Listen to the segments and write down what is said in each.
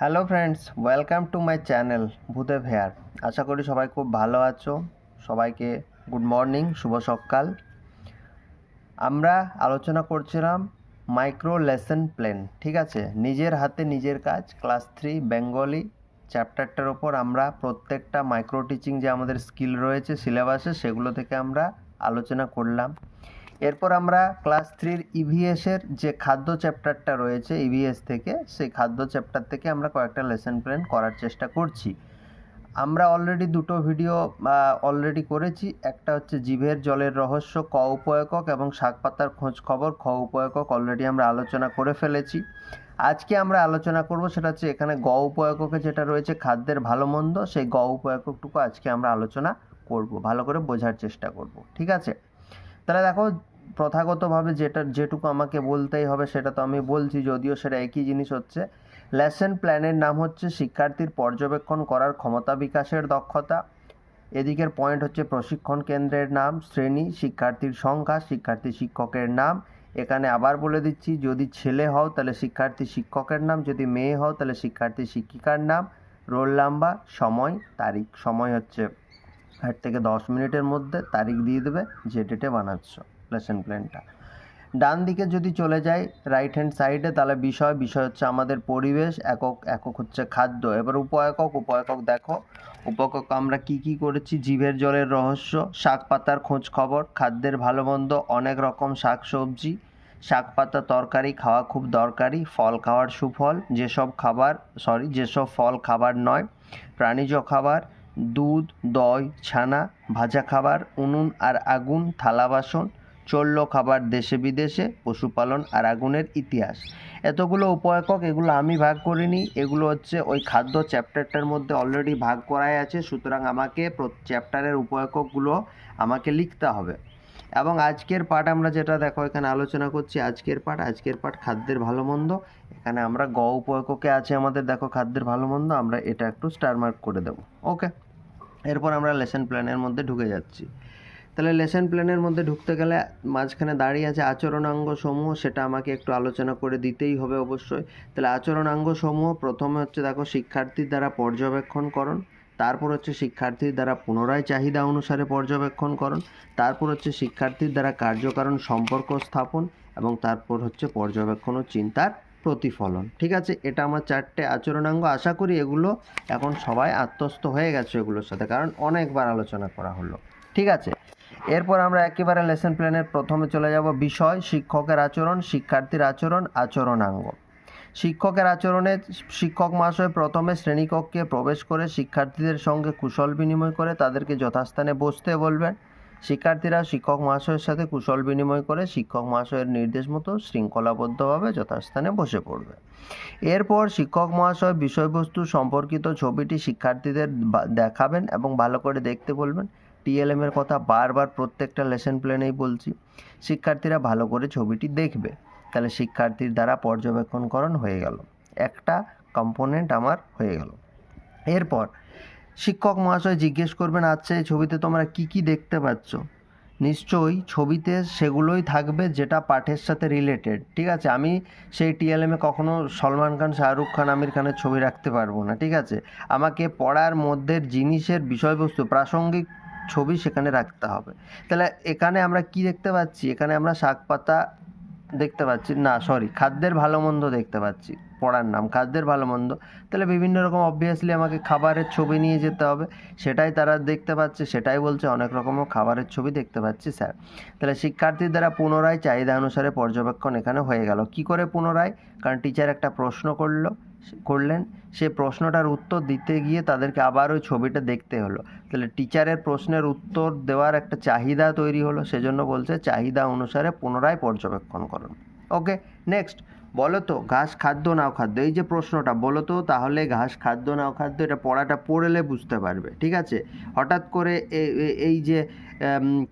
Hello friends welcome to my channel Bhudeb here আশা করি সবাই খুব ভালো আছো। সবাইকে গুড মর্নিং শুভ সকাল। আমরা আলোচনা করছিলাম মাইক্রো লেসন প্ল্যান ঠিক আছে? নিজের হাতে নিজের কাজ ক্লাস থ্রি বেঙ্গলি চ্যাপ্টারটার ওপর আমরা প্রত্যেকটা মাইক্রো টিচিং যে আমাদের স্কিল রয়েছে সিলেবাসে সেগুলো থেকে আমরা আলোচনা করলাম। এরপর আমরা ক্লাস থ্রির ইভিএসের যে খাদ্য চ্যাপ্টারটা রয়েছে ইভিএস থেকে, সেই খাদ্য চ্যাপ্টার থেকে আমরা কয়েকটা লেসন প্ল্যান করার চেষ্টা করছি। আমরা অলরেডি দুটো ভিডিও অলরেডি করেছি। একটা হচ্ছে জিভের জলের রহস্য, ক উপয়কক এবং শাকপাতার খোঁজ খবর। খ উপয়কক অলরেডি আমরা আলোচনা করে ফেলেছি। আজকে আমরা আলোচনা করব সেটা হচ্ছে এখানে গ উপয়ককে যেটা রয়েছে খাদ্যের ভালো মন্দ, সেই গ উপয়কটুকু আজকে আমরা আলোচনা করব, ভালো করে বোঝার চেষ্টা করব। ঠিক আছে? তাহলে দেখো, প্রথাগতভাবে যেটা, যেটুকু আমাকে বলতেই হবে সেটা তো আমি বলছি, যদিও সেটা একই জিনিস হচ্ছে। লেসন প্ল্যানের নাম হচ্ছে শিক্ষার্থীর পর্যবেক্ষণ করার ক্ষমতা বিকাশের দক্ষতা। এদিকের পয়েন্ট হচ্ছে প্রশিক্ষণ কেন্দ্রের নাম, শ্রেণি, শিক্ষার্থীর সংখ্যা, শিক্ষার্থী শিক্ষকের নাম। এখানে আবার বলে দিচ্ছি, যদি ছেলে হও তাহলে শিক্ষার্থী শিক্ষকের নাম, যদি মেয়ে হও তাহলে শিক্ষার্থী শিক্ষিকার নাম। রোল নাম্বার, সময়, তারিখ। সময় হচ্ছে আট থেকে দশ মিনিটের মধ্যে তারিখ দিয়ে দেবে যে ডেটে বানাচ্ছ লেসন প্ল্যানটা ডান দিকে যদি চলে যাই রাইট হ্যান্ড সাইডে তাহলে বিষয় বিষয় হচ্ছে আমাদের পরিবেশ, একক একক হচ্ছে খাদ্য। এবার উপএকক উপএকক দেখো। উপএকক আমরা কি কি করেছি? জিভের জলের রহস্য, শাক পাতার খোঁজ খবর, খাদ্যের ভালো মন্দ, অনেক রকম শাক সবজি। শাক পাতা তরকারি খাওয়া খুব দরকারি, ফল খাওয়ার সুফল। যেসব খাবার সরি যেসব ফল খাবার নয়, প্রাণীজ খাবার দুধ, দই, ছানা, ভাজা খাবার, উনুন আর আগুন, থালা বাসন, চলল খাবার দেশে বিদেশে, পশুপালন আর আগুনের ইতিহাস। এতগুলো উপএকক, এগুলো আমি ভাগ করিনি, এগুলো হচ্ছে ওই খাদ্য চ্যাপ্টারটার মধ্যে অলরেডি ভাগ করাই আছে, সুতরাং আমাকে চ্যাপ্টারের উপএককগুলো আমাকে লিখতে হবে। এবং আজকের পাঠ আমরা যেটা দেখো, এখানে আলোচনা করছি আজকের পাঠ। আজকের পাঠ খাদ্যের ভালো মন্দ এখানে আমরা গ উপএককে আছে আমাদের, দেখো খাদ্যের ভালো মন্দ আমরা এটা একটু স্টার মার্ক করে দেবো। ওকে এরপর আমরা লেসন প্ল্যানের মধ্যে ঢুকে যাচ্ছি। তাহলে লেসন প্ল্যানের মধ্যে ঢুকতে গেলে মাঝখানে দাঁড়িয়ে আছে আচরণাঙ্গ সমূহ সেটা আমাকে একটু আলোচনা করে দিতেই হবে অবশ্যই। তাহলে আচরণাঙ্গ সমূহ প্রথমে হচ্ছে দেখো শিক্ষার্থীর দ্বারা পর্যবেক্ষণকরণ তারপর হচ্ছে শিক্ষার্থীর দ্বারা পুনরায় চাহিদা অনুসারে পর্যবেক্ষণকরণ তারপর হচ্ছে শিক্ষার্থীর দ্বারা কার্যকারণ সম্পর্ক স্থাপন, এবং তারপর হচ্ছে পর্যবেক্ষণ ও চিন্তার প্রতিফলন। ঠিক আছে? এটা আমার চারটে আচরণাঙ্গ। আশা করি এগুলো এখন সবাই আত্মস্থ হয়ে গেছে এগুলোর সাথে, কারণ অনেকবার আলোচনা করা হলো। ঠিক আছে? এরপর আমরা একেবারে লেসন প্ল্যানের প্রথমে চলে যাব। বিষয়, শিক্ষকের আচরণ, শিক্ষার্থীর আচরণ, আচরণাঙ্গ। শিক্ষকের আচরণে শিক্ষক মহাশয় প্রথমে শ্রেণীকক্ষে প্রবেশ করে শিক্ষার্থীদের সঙ্গে কুশল বিনিময় করে তাদেরকে যথাস্থানে বসতে বলবেন। শিক্ষার্থীরা শিক্ষক মহাশয়ের সাথে কুশল বিনিময় করে শিক্ষক মহাশয়ের নির্দেশ মতো শৃঙ্খলাবদ্ধভাবে যথাস্থানে বসে পড়বে। এরপর শিক্ষক মহাশয় বিষয়বস্তু সম্পর্কিত ছবিটি শিক্ষার্থীদের দেখাবেন এবং ভালো করে দেখতে বলবেন। টিএলএম এর কথা বারবার প্রত্যেকটা লেসন প্ল্যানেই বলছি। শিক্ষার্থীরা ভালো করে ছবিটি দেখবে। তাহলে শিক্ষার্থীর দ্বারা পর্যবেক্ষণকরণ হয়ে গেল। একটা কম্পোনেন্ট আমার হয়ে গেল। এরপর শিক্ষক মহাশয় জিজ্ঞেস করবেন আচ্ছা এই ছবিতে তোমরা কি কি দেখতে পাচ্ছ? নিশ্চয়ই, ছবিতে সেগুলোই থাকবে যেটা পাঠের সাথে রিলেটেড ঠিক আছে? আমি সেই টিএলএমে কখনো সলমান খান, শাহরুখ খান, আমির খানের ছবি রাখতে পারব না, ঠিক আছে? আমাকে পড়ার মধ্যে জিনিসের বিষয়বস্তু, প্রাসঙ্গিক ছবি সেখানে রাখতে হবে। তাহলে এখানে আমরা কি দেখতে পাচ্ছি? এখানে আমরা শাক পাতা দেখতে পাচ্ছি, না সরি খাদ্যের ভালো মন্দ দেখতে পাচ্ছি, পড়ার নাম, খাদ্যের ভালো মন্দ। তাহলে বিভিন্ন রকম অবভিয়াসলি আমাকে খাবারের ছবি নিয়ে যেতে হবে, সেটাই তারা দেখতে পাচ্ছে, সেটাই বলছে, অনেক রকমও খাবারের ছবি দেখতে পাচ্ছি, স্যার। তাহলে শিক্ষার্থীর দ্বারা পুনরায় চাহিদা অনুসারে পর্যবেক্ষণ এখানে হয়ে গেল। কি করে পুনরায়? কারণ টিচার একটা প্রশ্ন করল করলেন, সে প্রশ্নটার উত্তর দিতে গিয়ে তাদেরকে আবার ওই ছবিটা দেখতে হলো। তাহলে টিচারের প্রশ্নের উত্তর দেওয়ার একটা চাহিদা তৈরি হলো, সেজন্য বলছে চাহিদা অনুসারে পুনরায় পর্যবেক্ষণ করুন। ওকে নেক্সট বলো তো ঘাস খাদ্য নাও খাদ্য, এই যে প্রশ্নটা বলো তো তাহলে ঘাস খাদ্য নাও খাদ্য, এটা পড়াটা পড়লে বুঝতে পারবে, ঠিক আছে? হঠাৎ করে এই যে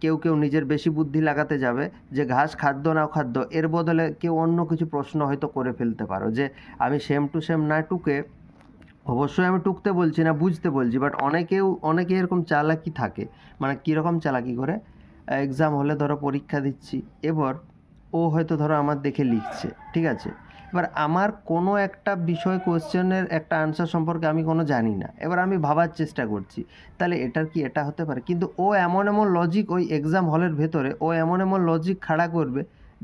কেউ কেউ নিজের বেশি বুদ্ধি লাগাতে যাবে যে ঘাস খাদ্য নাও খাদ্য, এর বদলে কেউ অন্য কিছু প্রশ্ন হয়তো করে ফেলতে পারো যে আমি সেম টু সেম না টুকে, অবশ্যই আমি টুকতে বলছি না, বুঝতে বলছি বাট অনেকেও, অনেকে এরকম চালাকি থাকে মানে কীরকম চালাকি করে? এক্সাম হলে ধরো পরীক্ষা দিচ্ছি, এবার ও হয়তো ধরো আমার দেখে লিখছে, ঠিক আছে? এবার আমার কোনো একটা বিষয় কোশ্চেনের একটা আনসার সম্পর্কে আমি কোনো জানি না। এবার আমি ভাবার চেষ্টা করছি। তাহলে এটার কি এটা হতে পারে? কিন্তু ও এমন এমন লজিক ওই এক্সাম হলের ভেতরে, ও এমন এমন লজিক খাড়া করবে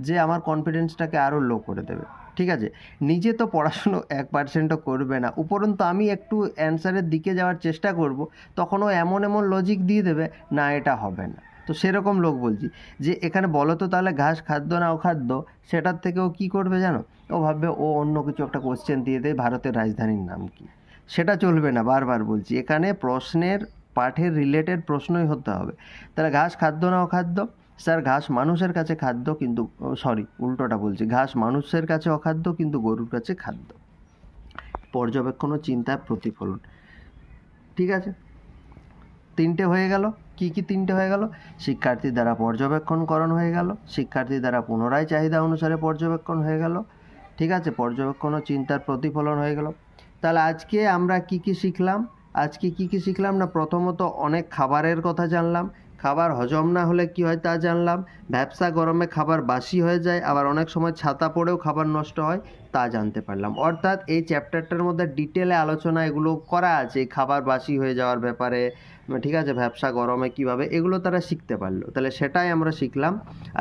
যে আমার কনফিডেন্সটাকে আরও লো করে দেবে, ঠিক আছে? নিজে তো পড়াশুনো এক পার্সেন্টও করবে না। উপরন্তু আমি একটু অ্যান্সারের দিকে যাওয়ার চেষ্টা করব, তখন ও এমন এমন লজিক দিয়ে দেবে, না, এটা হবে না। তো সেরকম লোক বলছি। যে এখানে বলো তো তাহলে ঘাস খাদ্য না অখাদ্য, সেটার থেকে ও কী করবে জানো? ও ভাববে ও অন্য কিছু একটা কোশ্চেন দিয়ে দেয়, ভারতের রাজধানীর নাম কি? সেটা চলবে না, বারবার বলছি। এখানে প্রশ্নের, পাঠের রিলেটেড প্রশ্নই হতে হবে। তাহলে ঘাস খাদ্য না অখাদ্য? স্যার, ঘাস মানুষের কাছে খাদ্য কিন্তু সরি উল্টোটা বলছি। ঘাস মানুষের কাছে অখাদ্য কিন্তু গরুর কাছে খাদ্য। পর্যবেক্ষণ ও চিন্তার প্রতিফলন। ঠিক আছে? তিনটে হয়ে গেল। কি কি তিনটে হয়ে গেল? শিক্ষার্থী দ্বারা পর্যবেক্ষণ করণ হয়ে গেল। শিক্ষার্থী দ্বারা পুনরায় চাহিদা অনুসারে পর্যবেক্ষণ হয়ে গেল। ঠিক আছে, পর্যবেক্ষণ ও চিন্তার প্রতিফলন হয়ে গেল। তাহলে আজকে আমরা কি কি শিখলাম? আজকে কি কি শিখলাম না? প্রথমত অনেক খাবারের কথা জানলাম। খাবার হজম না হলে কি হয় তা জানলাম। ব্যবসা গরমে খাবার বাসি হয়ে যায়, আবার অনেক সময় ছাতা পড়েও খাবার নষ্ট হয় তা জানতে পারলাম। অর্থাৎ এই চ্যাপ্টারটার মধ্যে ডিটেলে আলোচনা এগুলো করা আছে খাবার বাসি হয়ে যাওয়ার ব্যাপারে। ঠিক আছে, ব্যবসা গরমে কীভাবে, এগুলো তারা শিখতে পারল। তাহলে সেটাই আমরা শিখলাম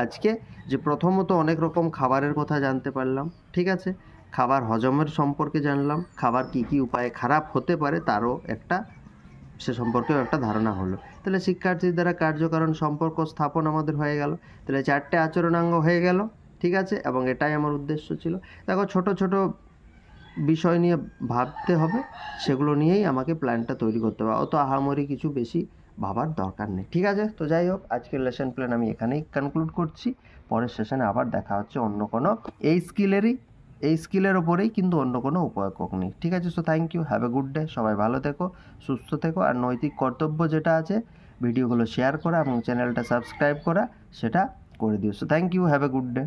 আজকে, যে প্রথমত অনেক রকম খাবারের কথা জানতে পারলাম, ঠিক আছে? খাবার হজমের সম্পর্কে জানলাম, খাবার কি কি উপায়ে খারাপ হতে পারে তারও একটা সে সম্পর্কেও একটা ধারণা হলো। তাহলে শিক্ষার্থীর দ্বারা কার্যকারণ সম্পর্ক স্থাপন আমাদের হয়ে গেল। তাহলে চারটে আচরণাঙ্গ হয়ে গেল, ঠিক আছে? এবং এটাই আমার উদ্দেশ্য ছিল। দেখো, ছোট ছোট বিষয় নিয়ে ভাবতে হবে, সেগুলো নিয়েই আমাকে প্ল্যানটা তৈরি করতে হবে। অত আহামরি কিছু বেশি ভাবার দরকার নেই, ঠিক আছে? তো যাই হোক, আজকের লেসন প্ল্যান আমি এখানেই কনক্লুড করছি। পরের সেশনে আবার দেখা হচ্ছে অন্য কোনো এই স্কিলেরই এই স্কিলের ওপরেই কিন্তু অন্য কোনো উপয়োগ নেই। ঠিক আছে? So thank you have a good day সবাই ভালো থেকো, সুস্থ থেকো আর নৈতিক কর্তব্য যেটা আছে, ভিডিওগুলো শেয়ার করা এবং চ্যানেলটা সাবস্ক্রাইব করা, সেটা করে দিও। So thank you have a good day